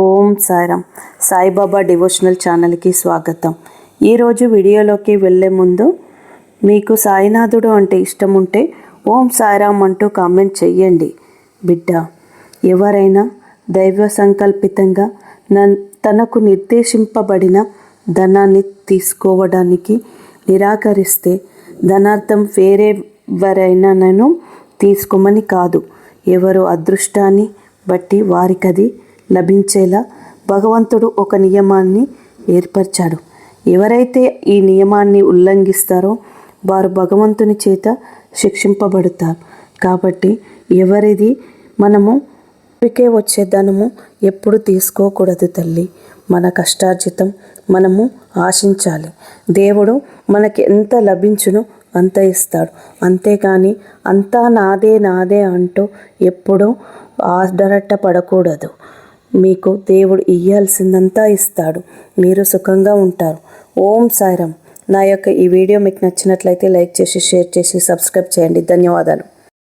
ఓం Sairam. Saibaba devotional ఛానల్కి స్వాగతం. ఈరోజు వీడియోలోకి వెళ్ళే ముందు మీకు సాయినాథుడు అంటే ఇష్టం ఉంటే ఓం సాయిరామ్ అంటూ కామెంట్ చెయ్యండి. బిడ్డ ఎవరైనా దైవ సంకల్పితంగా నన్ తనకు నిర్దేశింపబడిన ధనాన్ని తీసుకోవడానికి నిరాకరిస్తే ధనార్థం వేరెవరైనాను తీసుకోమని కాదు. ఎవరు అదృష్టాన్ని బట్టి వారికది లభించేలా భగవంతుడు ఒక నియమాన్ని ఏర్పరిచాడు. ఎవరైతే ఈ నియమాన్ని ఉల్లంఘిస్తారో వారు భగవంతుని చేత శిక్షింపబడతారు. కాబట్టి ఎవరిది మనము ఇప్పటికే వచ్చే ధనము ఎప్పుడు తీసుకోకూడదు తల్లి. మన కష్టార్జితం మనము ఆశించాలి. దేవుడు మనకి ఎంత లభించునో అంత ఇస్తాడు. అంతేకాని అంతా నాదే నాదే అంటూ ఎప్పుడూ ఆదరట పడకూడదు. మీకు దేవుడు ఇయ్యాల్సిందంతా ఇస్తాడు. మీరు సుఖంగా ఉంటారు. ఓం సాయిరామ్. నా యొక్క ఈ వీడియో మీకు నచ్చినట్లయితే లైక్ చేసి షేర్ చేసి సబ్స్క్రైబ్ చేయండి. ధన్యవాదాలు.